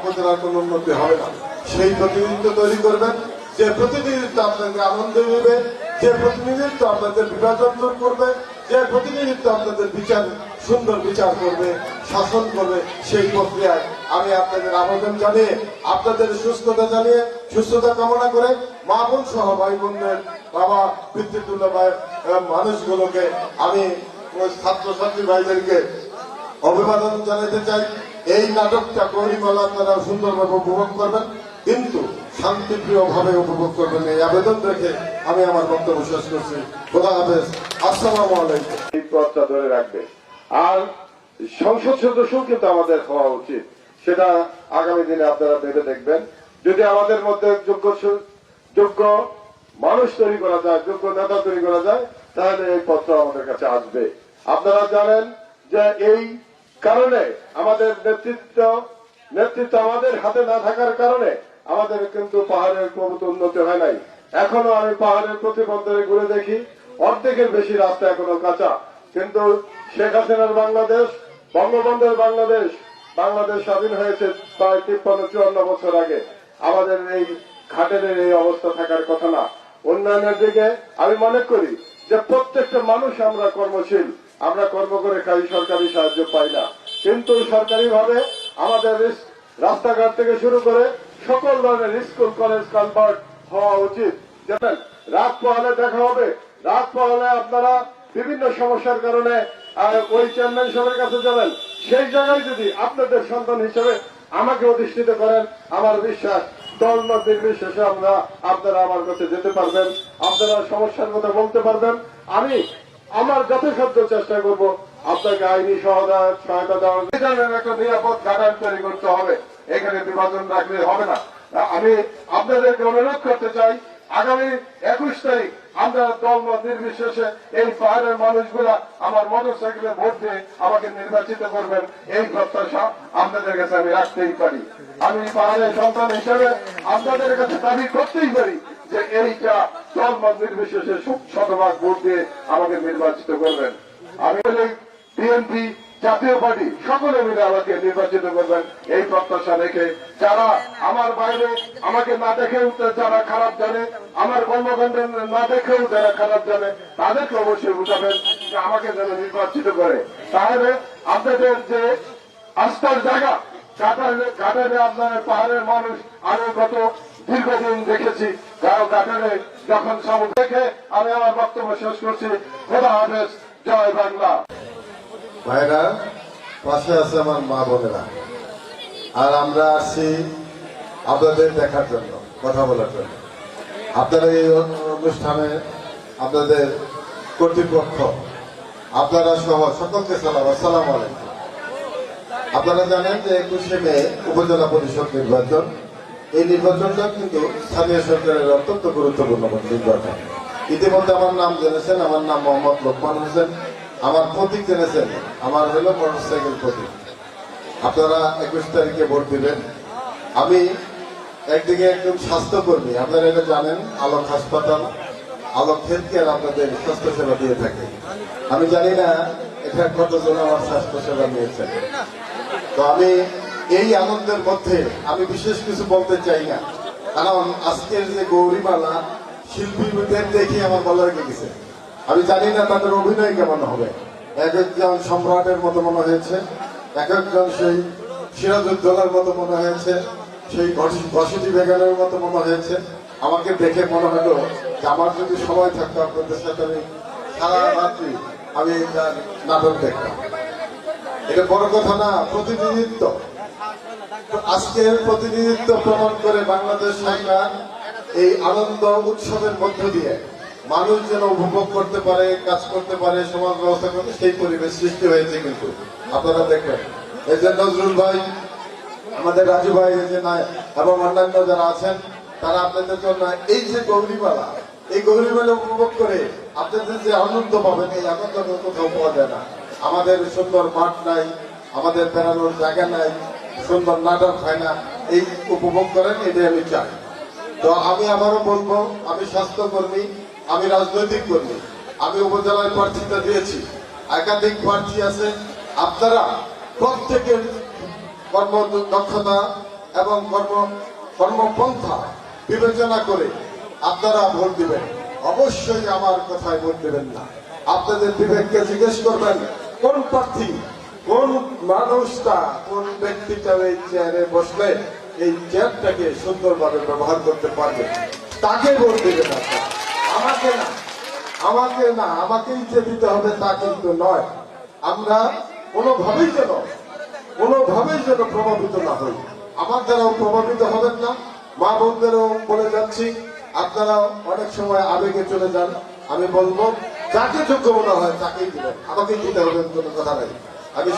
উপজেলার কোনো উন্নতি হবে না। সেই প্রতিনিধিত্ব তৈরি করবেন, যে প্রতিনিধিত্ব আপনাদের আনন্দ দেবে যে প্রতিনিধিত্ব আপনাদের বিভাজন দূর করবে, যে প্রতিনিধিত্ব আপনাদের বিচার, সুন্দর বিচার করবে, শাসন করবে, সেই প্রক্রিয়ায় আমি আপনাদের আবেদন জানিয়ে, আপনাদের সুস্থতা জানিয়ে, সুস্থতা কামনা করে মা বোন সহ ভাই বোনদের বাবা পিতৃতুল্য মানুষগুলোকে আমি ছাত্রছাত্রী ভাইদেরকে অভিবাদন জানাতে চাই। এই নাটকটা গরিমালা আপনারা সুন্দরভাবে উপভোগ করবেন, কিন্তু শান্তিপ্রিয় ভাবে উপভোগ করবেন এই আবেদন রেখে আমি আমার বক্তব্য শেষ করছি। খোদা হাফেজ। আসসালামু আলাইকুম। পথটা ধরে রাখবে। আর সংসদ সদস্য কিন্তু আমাদের হওয়া উচিত। সেটা আগামী দিনে আপনারা ভেবে দেখবেন। যদি আমাদের মধ্যে যোগ্য যোগ্য মানুষ তৈরি করা যায়, যোগ্য নেতা তৈরি করা যায়, তাহলে এই পত্র আমাদের কাছে আসবে। আপনারা জানেন যে এই কারণে আমাদের নেতৃত্ব নেতৃত্ব আমাদের হাতে না থাকার কারণে আমাদের কিন্তু পাহাড়ের প্রভূত উন্নতি হয় নাই। এখনও আমি পাহাড়ের প্রতিবন্ধরে ঘুরে দেখি, অর্ধেকের বেশি রাস্তা এখনও কাঁচা। কিন্তু শেখ হাসিনার বাংলাদেশ, বঙ্গবন্ধুর বাংলাদেশ বাংলাদেশ স্বাধীন হয়েছে প্রায় তিপ্পান্ন, চুয়ান্ন বছর আগে। আমাদের এই ঘাটের এই অবস্থা থাকার কথা না। উন্নয়নের দিকে আমি মনে করি যে প্রত্যেকটা মানুষ আমরা কর্মশীল। আমরা কর্ম করে খাই সরকারি সাহায্য পাই না। কিন্তু সরকারি ভাবে আমাদের রাস্তাঘাট থেকে শুরু করে সকল ধরনের স্কুল, কলেজ কনভার্ট হওয়া উচিত। জানেন রাত পোহালে দেখা হবে। রাত পোহালে আপনারা বিভিন্ন সমস্যার কারণে ওই চেয়ারম্যান সাহেবের কাছে যাবেন। সেই জায়গায় যদি আপনাদের সন্তান হিসেবে আমাকে অধিষ্ঠিত করেন, আমার বিশ্বাস, দল মত নির্বিশেষে আমরা আপনারা আমার কাছে যেতে পারবেন। আপনারা সমস্যার কথা বলতে পারবেন। আমি আমার যথাসাধ্য চেষ্টা করব আপনাকে আইনি সহায়তা সহায়তা দেওয়ার। একটা নিরাপদ গার্ডান তৈরি করতে হবে। এখানে বিভাজন রাখলে হবে না। আমি আপনাদেরকে অনুরোধ করতে চাই, আগামী একুশ তারিখ আমরা দল নির্বিশেষে এই পাহাড়ের মানুষগুলা আমার মোটর সাইকেলে ভোট দিয়ে আমাকে নির্বাচিত করবেন, এই প্রত্যাশা আপনাদের কাছে আমি রাখতেই পারি। আমি পাহাড়ের সন্তান হিসেবে আপনাদের কাছে দাবি করতেই পারি দল মত নির্বিশেষে শতভাগ ভোট দিয়ে আমাকে নির্বাচিত করবেন। আমি বিএনপি জাতীয় পার্টি সকলে মিলে আমাকে নির্বাচিত করবেন। এই প্রত্যাশা রেখে যারা আমার বাইরে আমাকে না দেখেও যারা খারাপ জানে, আমার কর্মকাণ্ড না দেখেও যারা খারাপ জানে, তাদেরকে অবশ্যই বুঝাবেন যে আমাকে যেন নির্বাচিত করে। তাহলে আপনাদের যে আস্থার জায়গা কাটারে কাটারে আপনার পাহাড়ের মানুষ আরও গত দীর্ঘদিন দেখেছি কারও কাটারে যখন সমুদ্র দেখে আমি আমার বক্তব্য শেষ করছি। খোদা হাফেজ, জয় বাংলা। ভাইরা, পাশে আছে আমার মা বোনেরা। আর আমরা আসছি আপনাদের দেখার জন্য, কথা বলার জন্য। আপনারা এই অনুষ্ঠানে আপনাদের কর্তৃপক্ষ, আপনারা সহ সকলকে সালাম, আসসালাম আলাইকুম। আপনারা জানেন যে একুশে মে উপজেলা পরিষদ নির্বাচন। এই নির্বাচনটা কিন্তু স্থানীয় সরকারের অত্যন্ত গুরুত্বপূর্ণ নির্বাচন। ইতিমধ্যে আমার নাম জেনেছেন, আমার নাম মোহাম্মদ লোকমান হোসেন। আমার প্রতীক জেনেছেন, আমার হলো মোটরসাইকেল প্রতীক। আপনারা একুশ তারিখে ভোট দিবেন। আমি একদিকে একজন স্বাস্থ্যকর্মী, আপনারা এটা জানেন, আলোক হাসপাতাল, আলোক হেলথ কেয়ার আপনাদের স্বাস্থ্য সেবা দিয়ে থাকে। আমি জানি না এটা কতজন আমার স্বাস্থ্য সেবা নিয়েছেন। তো আমি এই আনন্দের মধ্যে আমি বিশেষ কিছু বলতে চাই না। কারণ আজকের যে গৌরীমালা শিল্পীদের দেখে আমার ভালো লেগে গেছে। আমি জানি না তাদের অভিনয় কেমন হবে। এক একজন সম্রাটের মতো মনে হয়েছে, এক একজন সেই সিরাজউদ্দৌলার মতো মনে হয়েছে, সেই বসতি বেগানের মতো মনে হয়েছে। আমাকে দেখে মনে হলো যে আমার যদি সময় থাকতো আপনাদের সাথে, আমি সারা রাত্রি আমি তার নাটক দেখতাম। এটা বড় কথা না, প্রতিনিধিত্ব। আজকের প্রতিনিধিত্ব প্রমাণ করে বাংলাদেশ সরকার এই আনন্দ উৎসবের মধ্য দিয়ে মানুষ যেন উপভোগ করতে পারে, কাজ করতে পারে, সমাজ ব্যবস্থা করতে, সেই পরিবেশ সৃষ্টি হয়েছে কিন্তু। আপনারা দেখবেন। এই যে নজরুল ভাই, আমাদের রাজু ভাই, এই যে নাই এবং অন্যান্য যারা আছেন, তারা আপনাদের জন্য এই যে গৌরীমালা, এই গৌরীমালা উপভোগ করে আপনাদের যে আনন্দ পাবেন, এই আনন্দ কোথাও পাওয়া যায় না। আমাদের সুন্দর মাঠ নাই, আমাদের বেড়ানোর জায়গা নাই সুন্দর নাটক হয় না, এই উপভোগ করেন, এটাই আমি চাই। তো আমি আবারও বলব, আমি স্বাস্থ্যকর্মী, আমি রাজনৈতিক কর্মী, আমি উপজেলায় প্রার্থিতা দিয়েছি। একাধিক প্রার্থী আছে, আপনারা প্রত্যেকের কর্ম দক্ষতা এবং কর্ম কর্মপন্থা বিবেচনা করে আপনারা ভোট দিবেন। অবশ্যই আমার কথায় ভোট দেবেন না। আপনাদের বিবেককে জিজ্ঞেস করবেন, কোন প্রার্থী কোন মানুষটা কোন ব্যক্তিটা এই চেয়ারে বসলে এই চেয়ারটাকে সুন্দরভাবে ব্যবহার করতে পারবে? তাকে ভোট আপনারা আমাকে না। আমাকে না। আমাকেই যে দিতে হবে তা কিন্তু নয়। আমরা কোনোভাবেই যেন কোনোভাবেই যেন প্রভাবিত না হই। আমার দ্বারাও প্রভাবিত হবেন না। মা বোনদেরও বলে যাচ্ছি, আপনারা অনেক সময় আবেগে চলে যান। আমি বলব, যাকে যোগ্য মনে হয় তাকেই দিবেন। আমাকেই দিতে হবে, কোনো কথা নাই। আমি